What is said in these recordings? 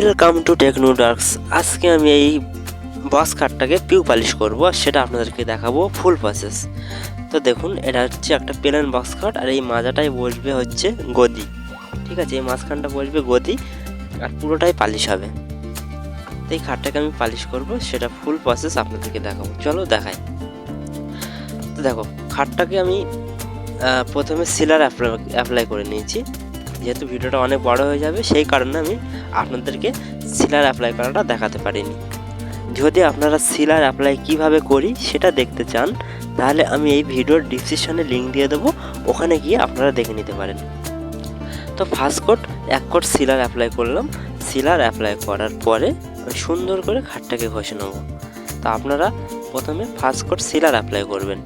Welcome to techno ডার্কস আজকে আমি এই বস কার্ডটাকে পিউ পালিশ করব আর সেটা আপনাদেরকে দেখাবো ফুল প্রসেস তো দেখুন, এটা হচ্ছে একটা প্লেন বক্স কার্ড আর এই মাজাটাই বসবে হচ্ছে গদি। ঠিক আছে, এই মাঝখানটা বসবে গদি আর পুরোটাই পালিশ হবে। তো এই কার্ডটাকে আমি পালিশ করব, সেটা ফুল প্রসেস আপনাদেরকে দেখাবো। চলো দেখাই। তো দেখো খাটটাকে আমি প্রথমে সিলার অ্যাপ্লাই করে নিয়েছি। যেহেতু ভিডিওটা অনেক বড় হয়ে যাবে, সেই কারণে আমি আপনাদেরকে সিলার অ্যাপ্লাই করাটা দেখাতে পারিনি। যদি আপনারা সিলার অ্যাপ্লাই কীভাবে করি সেটা দেখতে চান, তাহলে আমি এই ভিডিওর ডিসক্রিপশনে লিঙ্ক দিয়ে দেবো, ওখানে গিয়ে আপনারা দেখে নিতে পারেন। তো ফার্স্ট কোট এক কোট সিলার অ্যাপ্লাই করলাম। সিলার অ্যাপ্লাই করার পরে আমি সুন্দর করে খাটটাকে ঘষে নেব। তো আপনারা প্রথমে ফার্স্ট কোট সিলার অ্যাপ্লাই করবেন।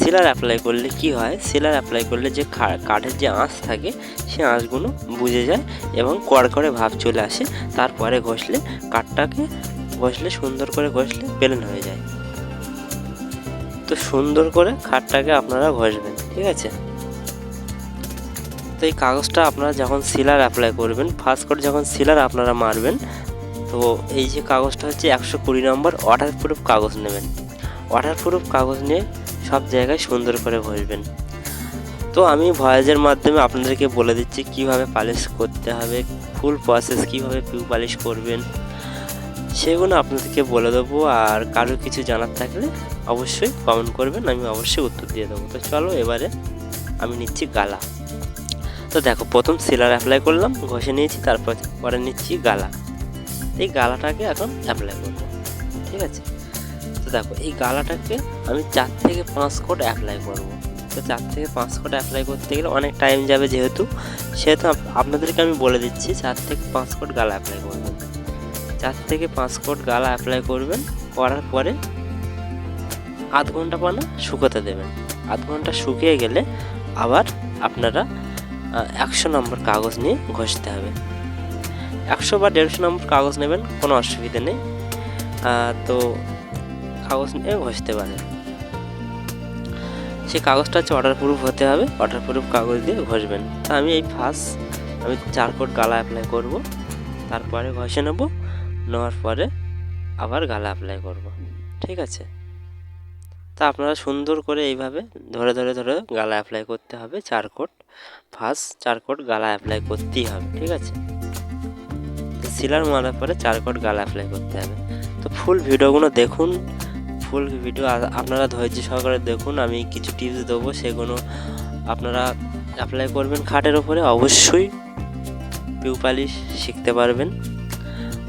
সিলার অ্যাপ্লাই করলে কি হয়? সিলার অ্যাপ্লাই করলে যে কাঠের যে আঁশ থাকে, সে আঁশগুলো বুঝে যায় এবং কড়কড়ে ভাব চলে আসে। তারপরে ঘষলে কাঠটাকে, ঘষলে সুন্দর করে ঘষলে প্লেন হয়ে যায়। তো সুন্দর করে খাটটাকে আপনারা ঘষবেন, ঠিক আছে? তো এই কাগজটা আপনারা যখন সিলার অ্যাপ্লাই করবেন ফার্স্ট করে যখন সিলার আপনারা মারবেন, তো এই যে কাগজটা হচ্ছে একশো কুড়ি নম্বর ওয়াটার প্রুফ কাগজ নেবেন। ওয়াটার প্রুফ কাগজ নিয়ে সব জায়গায় সুন্দর করে ঘষবেন তো আমি ভয়েজের মাধ্যমে আপনাদেরকে বলে দিচ্ছি কীভাবে পালিশ করতে হবে ফুল প্রসেস কীভাবে পিউ পালিশ করবেন, সেগুলো আপনাদেরকে বলে দেবো। আর কারও কিছু জানার থাকলে অবশ্যই কমেন্ট করবেন, আমি অবশ্যই উত্তর দিয়ে দেবো। তো চলো এবারে আমি নিচ্ছি গালা। তো দেখো, প্রথম সিলার অ্যাপ্লাই করলাম, ঘষে নিয়েছি, তারপর পরে নিচ্ছি গালা। এই গালাটাকে এখন অ্যাপ্লাই করব, ঠিক আছে? তো দেখো, এই গালাটাকে আমি চার থেকে পাঁচ কোট অ্যাপ্লাই করব। তো চার থেকে পাঁচ কোট অ্যাপ্লাই করতে গেলে অনেক টাইম যাবে যেহেতু, সেহেতু আপনাদেরকে আমি বলে দিচ্ছি, চার থেকে পাঁচ কোট গালা অ্যাপ্লাই করবেন। চার থেকে পাঁচ কোট গালা অ্যাপ্লাই করবেন, করার পরে আধ ঘণ্টা পানা শুকোতে দেবেন। আধ ঘণ্টা শুকিয়ে গেলে আবার আপনারা একশো নম্বর কাগজ নিয়ে ঘষতে হবে। একশো বা দেড়শো নম্বর কাগজ নেবেন, কোনো অসুবিধা নেই। তো কাগজ নিয়ে ঘষতে পারেন সেই কাগজটা হচ্ছে অর্ডার প্রুফ হতে হবে। অর্ডার প্রুফ কাগজ দিয়ে ঘষবেন। তা আমি এই ফার্স্ট আমি চার কোট গালা অ্যাপ্লাই করব। তারপরে ঘষে নেব। নেওয়ার পরে আবার গালা অ্যাপ্লাই করব। ঠিক আছে? তা আপনারা সুন্দর করে এইভাবে ধরে ধরে ধরে গালা অ্যাপ্লাই করতে হবে চার কোট। ফার্স্ট চার কোট গালা অ্যাপ্লাই করতেই হবে। ঠিক আছে? সিলার মারার পরে চার কোট গালা অ্যাপ্লাই করতে হবে। তো ফুল ভিডিওগুলো দেখুন। ফুল ভিডিও আপনারা ধৈর্য সহকারে দেখুন, আমি কিছু টিপস দেবো, সেগুলো আপনারা অ্যাপ্লাই করবেন খাটের ওপরে অবশ্যই পিউপালিশ শিখতে পারবেন।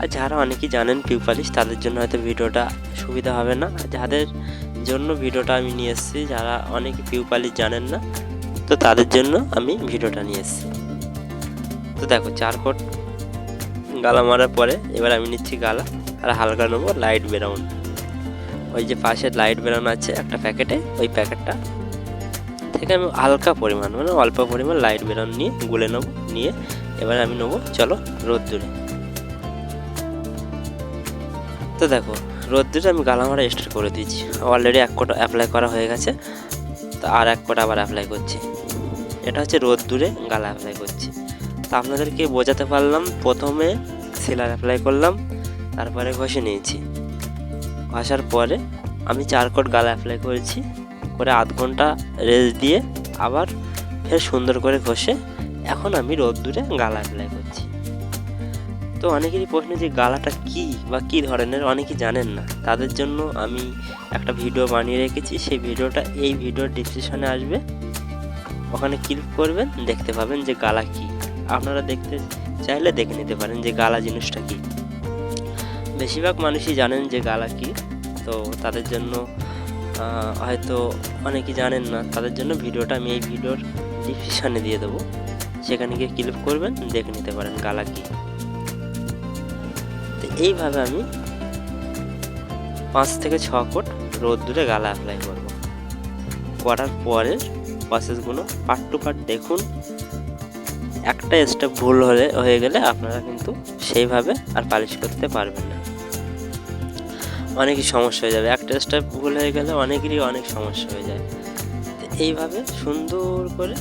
আর যারা অনেকেই জানেন পিউপালিশ তাদের জন্য হয়তো ভিডিওটা সুবিধা হবে না। যাদের জন্য ভিডিওটা আমি নিয়ে এসেছি, যারা অনেকে পিউপালিশ জানেন না, তো তাদের জন্য আমি ভিডিওটা নিয়ে এসেছি। তো দেখো, চার কোট গালা মারার পরে এবার আমি নিচ্ছি গালা, আর হালকা নেব লাইট ব্রাউন ওই যে পাশে লাইট বেরোনো আছে একটা প্যাকেটে ওই প্যাকেটটা থেকে আমি হালকা পরিমাণ মানে অল্প পরিমাণ লাইট ব্রাউন নিয়ে গুলে নেব, নিয়ে এবার আমি নেব, চলো রোদ্দুরে। তো দেখো, রোদ্দুরে আমি গালা মারা স্টার্ট করে দিয়েছি। অলরেডি এক কোটা অ্যাপ্লাই করা হয়ে গেছে, তো আর এক কোটা আবার অ্যাপ্লাই করছি। এটা হচ্ছে রোদ্দুরে গালা অ্যাপ্লাই করছি। তো আপনাদেরকে বোঝাতে পারলাম, প্রথমে সিলার অ্যাপ্লাই করলাম, তারপরে ঘষে নিয়েছি। ঘষার পরে আমি চার কোট গালা অ্যাপ্লাই করেছি। করে আধ ঘণ্টা রেস্ট দিয়ে আবার ফের সুন্দর করে ঘষে এখন আমি রোদ্দুরে গালা অ্যাপ্লাই করছি। তো অনেকেরই প্রশ্ন যে গালাটা কি বা কী ধরনের, অনেকেই জানেন না। তাদের জন্য আমি একটা ভিডিও বানিয়ে রেখেছি। সেই ভিডিওটা এই ভিডিওর ডিসক্রিপশনে আসবে। ওখানে ক্লিক করবেন, দেখতে পাবেন যে গালা কি। আপনারা দেখতে চাইলে দেখে নিতে পারেন যে গালা জিনিসটা কি। বেশিরভাগ মানুষই জানেন যে গালা কি। তো তাদের জন্য হয়তো অনেকেই জানেন না, তাদের জন্য ভিডিওটা আমি এই ভিডিওর ডিসক্রিপশানে দিয়ে দেবো। সেখানে গিয়ে ক্লিক করবেন, দেখে নিতে পারেন গালা কি। তো এইভাবে আমি পাঁচ থেকে ছ কোট রোদ্দুরে গালা অ্যাপ্লাই করব। করার পরের প্রসেসগুলো পার্ট টু পার্ট দেখুন। একটা স্টেপ ভুল হলে, হয়ে গেলে আপনারা কিন্তু সেইভাবে আর পালিশ করতে পারবেন না। অনেকই সমস্যা হয়ে যাবে। একটা স্টেপ ভুল হয়ে গেলে অনেকেরই অনেক সমস্যা হয়ে যায়। এইভাবে সুন্দর করে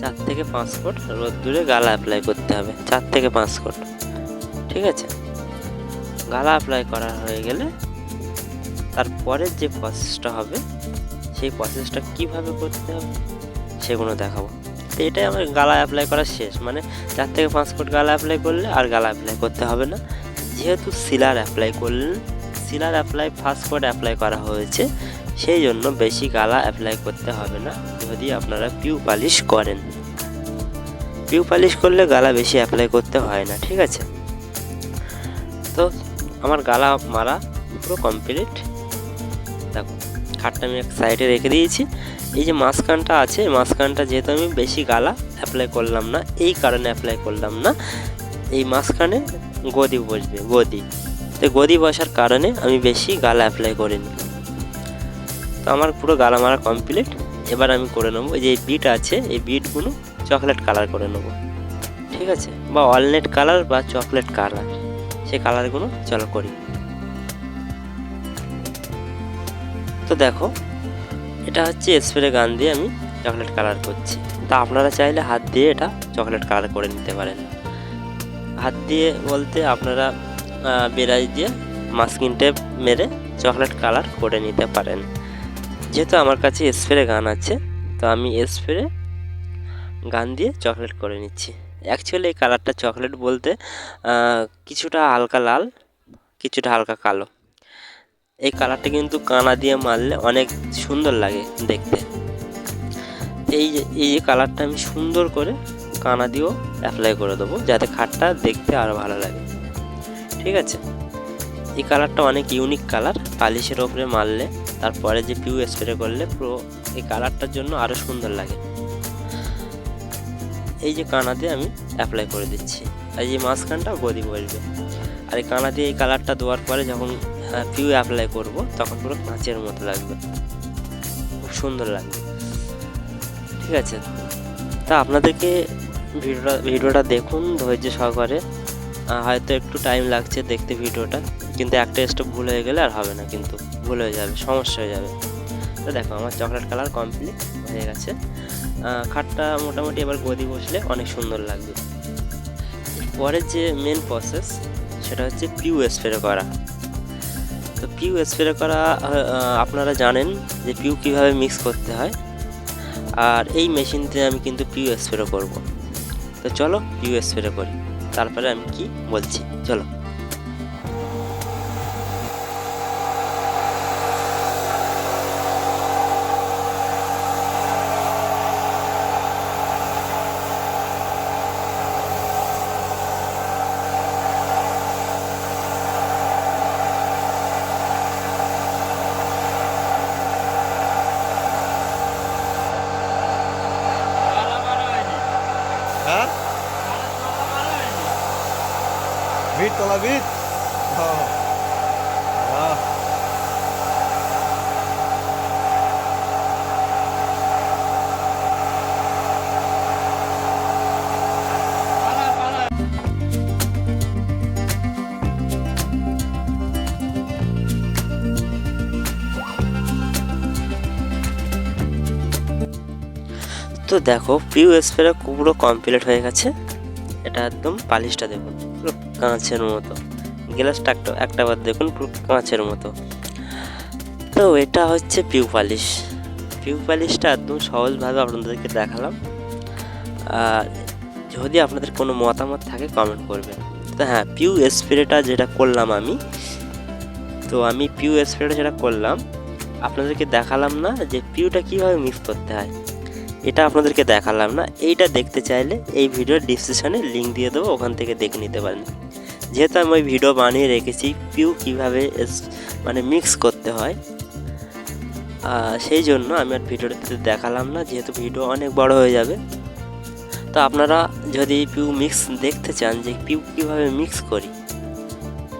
চার থেকে পাঁচ ফুট রোদ্দুরে গালা অ্যাপ্লাই করতে হবে। চার থেকে পাঁচ ফুট, ঠিক আছে? গালা অ্যাপ্লাই করা হয়ে গেলে তারপরের যে প্রসেসটা হবে, সেই প্রসেসটা কীভাবে করতে হবে, সেগুলো দেখাবো। তো এটাই আমার গালা অ্যাপ্লাই করা শেষ। মানে চার থেকে পাঁচ ফুট গালা অ্যাপ্লাই করলে আর গালা অ্যাপ্লাই করতে হবে না। যেহেতু সিলার অ্যাপ্লাই করলেন sealer apply first coat apply করা হয়েছে, সেই জন্য বেশি গালা অ্যাপ্লাই করতে হবে না, যদি আপনারা পিউ পালিশ করেন। পিউ পালিশ করলে গালা বেশি অ্যাপ্লাই করতে হয় না, ঠিক আছে? তো আমার গালা মারা পুরো কমপ্লিট দেখো, খাটটা আমি এক সাইডে রেখে দিয়েছি। এই যে মাঝখানটা আছে মাঝখানটা যেহেতু আমি বেশি গালা অ্যাপ্লাই করলাম না, এই কারণে অ্যাপ্লাই করলাম না, এই মাঝখানে গদি বসবে, গদি। তো গদি বসার কারণে আমি বেশি গালা অ্যাপ্লাই করিনি। তো আমার পুরো গালা মারা কমপ্লিট এবার আমি করে নেব যে বিট আছে, এই বিটগুলো চকলেট কালার করে নেব। ঠিক আছে? বা অলনেট কালার বা চকলেট কালার সেই কালারগুলো চলো করি। তো দেখো, এটা হচ্ছে স্প্রে গান দিয়ে আমি চকলেট কালার করছি। তা আপনারা চাইলে হাত দিয়ে এটা চকলেট কালার করে নিতে পারেন। হাত দিয়ে বলতে আপনারা বেরাই দিয়ে মাস্কিন টেপ মেরে চকলেট কালার করে নিতে পারেন। যেহেতু আমার কাছে স্প্রে গান আছে, তো আমি স্প্রে গান দিয়ে চকলেট করে নিচ্ছি। অ্যাকচুয়ালি এই কালারটা চকলেট বলতে কিছুটা হালকা লাল, কিছুটা হালকা কালো। এই কালারটা কিন্তু কানা দিয়ে মারলে অনেক সুন্দর লাগে দেখতে। এই এই কালারটা আমি সুন্দর করে কানা দিয়েও অ্যাপ্লাই করে দেবো, যাতে খাটটা দেখতে আরও ভালো লাগে। ঠিক আছে? এই কালারটা অনেক ইউনিক কালার পালিশের ওপরে মারলে, তারপরে যে পিউ স্প্রে করলে পুরো এই কালারটার জন্য আরও সুন্দর লাগে। এই যে কানা দিয়ে আমি অ্যাপ্লাই করে দিচ্ছি। আর এই মাঝখানটা গদি বসবে। আর এই কানা দিয়ে এই কালারটা দেওয়ার পরে যখন পিউ অ্যাপ্লাই করব, তখন পুরো কাঁচের মতো লাগবে। খুব সুন্দর লাগবে। ঠিক আছে? তা আপনাদেরকে ভিডিওটা ভিডিওটা দেখুন ধৈর্য সহকারে। হয়তো একটু টাইম লাগছে দেখতে ভিডিওটা, কিন্তু একটা স্টেপ ভুল হয়ে গেলে আর হবে না, কিন্তু ভুল হয়ে যাবে, সমস্যা হয়ে যাবে। তো দেখো, আমার চকলেট কালার কমপ্লিট হয়ে গেছে। খাটটা মোটামুটি এবার গদি বসলে অনেক সুন্দর লাগবে। পরের যে মেন প্রসেস সেটা হচ্ছে পিউ স্প্রে করা। তো পিউ স্প্রে করা আপনারা জানেন যে পিউ কীভাবে মিক্স করতে হয়। আর এই মেশিন দিয়ে আমি কিন্তু পিউ স্প্রে করব। তো চলো ইউএস ফেরে করি তারপরে আমি কি বলছি? চলো হ্যাঁ ভিড় তো দেখো পিউ স্প্রে পুরো কমপ্লিট হয়ে গেছে। এটা একদম পালিশটা দেখুন। পুরো কাঁচের মতো। গ্লাসটা একটা একটা বার দেখুন পুরো কাঁচের মতো। তো এটা হচ্ছে পিউ পালিশ। পিউ পালিশটা একদম সহজভাবে আপনাদেরকে দেখালাম। আর যদি আপনাদের কোনো মতামত থাকে কমেন্ট করবেন। তো হ্যাঁ পিউ স্প্রেটা যেটা করলাম আমি, তো আমি পিউ স্প্রেটা যেটা করলাম, আপনাদেরকে দেখালাম না যে পিউটা কীভাবে মিক্স করতে হয়। এটা আপনাদেরকে দেখালাম না। এইটা দেখতে চাইলে এই ভিডিওর ডিসক্রিপশানে লিঙ্ক দিয়ে দেবো, ওখান থেকে দেখে নিতে পারেন। যেহেতু আমি ওই ভিডিও বানিয়ে রেখেছি পিউ কীভাবে মানে মিক্স করতে হয় সেই জন্য আমি আর ভিডিওটাতে দেখালাম না, যেহেতু ভিডিও অনেক বড় হয়ে যাবে। তো আপনারা যদি পিউ মিক্স দেখতে চান, যে পিউ কীভাবে মিক্স করি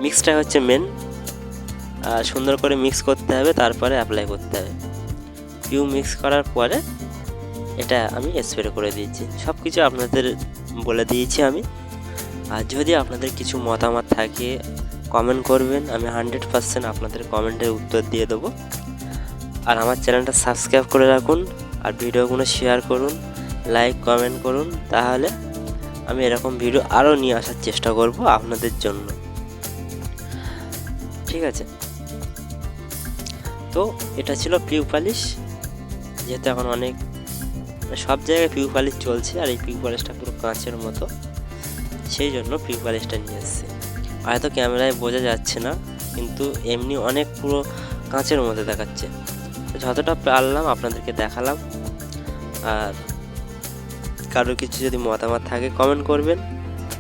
মিক্সটা হচ্ছে মেন সুন্দর করে মিক্স করতে হবে, তারপরে অ্যাপ্লাই করতে হবে। পিউ মিক্স করার পরে এটা আমি স্প্রে করে দিয়েছি। সব কিছু আপনাদের বলে দিয়েছি আমি। আর যদি আপনাদের কিছু মতামত থাকে কমেন্ট করবেন। আমি হান্ড্রেড পারসেন্ট আপনাদের কমেন্টের উত্তর দিয়ে দেবো। আর আমার চ্যানেলটা সাবস্ক্রাইব করে রাখুন আর ভিডিওগুলো শেয়ার করুন লাইক কমেন্ট করুন। তাহলে আমি এরকম ভিডিও আরও নিয়ে আসার চেষ্টা করব আপনাদের জন্য। ঠিক আছে? তো এটা ছিল পিউ পালিশ যেহেতু এখন অনেক সব জায়গায় পিউ পালিশ চলছে আর এই পিউ পালিশটা পুরো কাঁচের মতো। সেই জন্য পিউ পালিশটা নিয়ে এসেছি। হয়তো ক্যামেরায় বোঝা যাচ্ছে না, কিন্তু এমনি অনেক পুরো কাঁচের মধ্যে দেখাচ্ছে। যতটা পারলাম আপনাদেরকে দেখালাম। আর কারোর কিছু যদি মতামত থাকে কমেন্ট করবেন।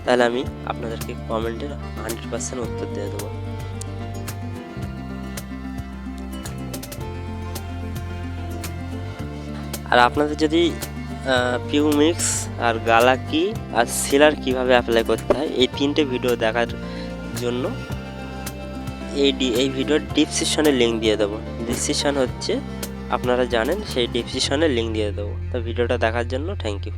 তাহলে আমি আপনাদেরকে কমেন্টের হান্ড্রেড পার্সেন্ট উত্তর দিয়ে দেবো। আর আপনাদের যদি পিউ মিক্স আর গালাকি আর সিলার কীভাবে অ্যাপ্লাই করতে হয়, এই তিনটে ভিডিও দেখার জন্য এই এই ভিডিওর ডিসক্রিপশনে লিঙ্ক দিয়ে দেবো। ডিসক্রিপশন হচ্ছে, আপনারা জানেন, সেই ডিসক্রিপশনে লিঙ্ক দিয়ে দেবো। তো ভিডিওটা দেখার জন্য থ্যাংক ইউ